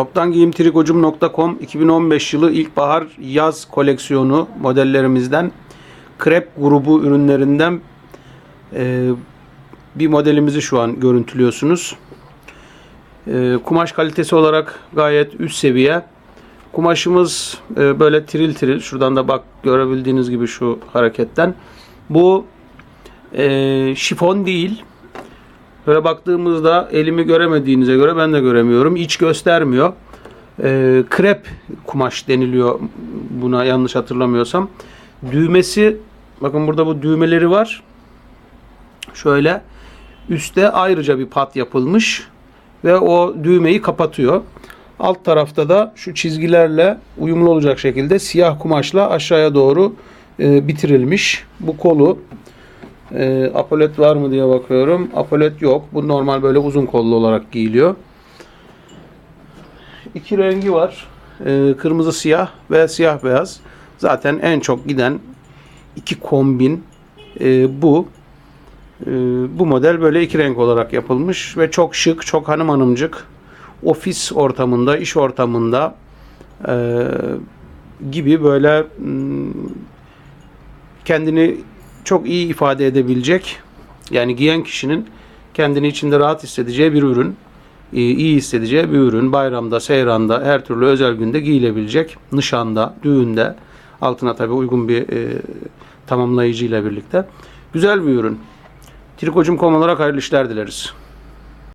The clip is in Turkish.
Toptan giyim trikocum.com 2015 yılı ilkbahar yaz koleksiyonu modellerimizden krep grubu ürünlerinden e, bir modelimizi şu an görüntülüyorsunuz. E, kumaş kalitesi olarak gayet üst seviye. Kumaşımız e, böyle tiril tiril. Şuradan da bak görebildiğiniz gibi şu hareketten. Bu e, şifon değil. Böyle baktığımızda elimi göremediğinize göre ben de göremiyorum. İç göstermiyor. E, krep kumaş deniliyor buna yanlış hatırlamıyorsam. Düğmesi bakın burada bu düğmeleri var. Şöyle üstte ayrıca bir pat yapılmış ve o düğmeyi kapatıyor. Alt tarafta da şu çizgilerle uyumlu olacak şekilde siyah kumaşla aşağıya doğru e, bitirilmiş. Bu kolu e, apolet var mı diye bakıyorum. Apolet yok. Bu normal böyle uzun kollu olarak giyiliyor. İki rengi var. E, kırmızı siyah ve siyah beyaz. Zaten en çok giden iki kombin e, bu. E, bu model böyle iki renk olarak yapılmış ve çok şık, çok hanım hanımcık. Ofis ortamında, iş ortamında e, gibi böyle mm, kendini çok iyi ifade edebilecek yani giyen kişinin kendini içinde rahat hissedeceği bir ürün. e, iyi hissedeceği bir ürün. Bayramda, seyranda, her türlü özel günde giyilebilecek. Nişanda, düğünde. Altına tabi uygun bir e, tamamlayıcı ile birlikte. Güzel bir ürün. Trikocum.com olarak hayırlı işler dileriz.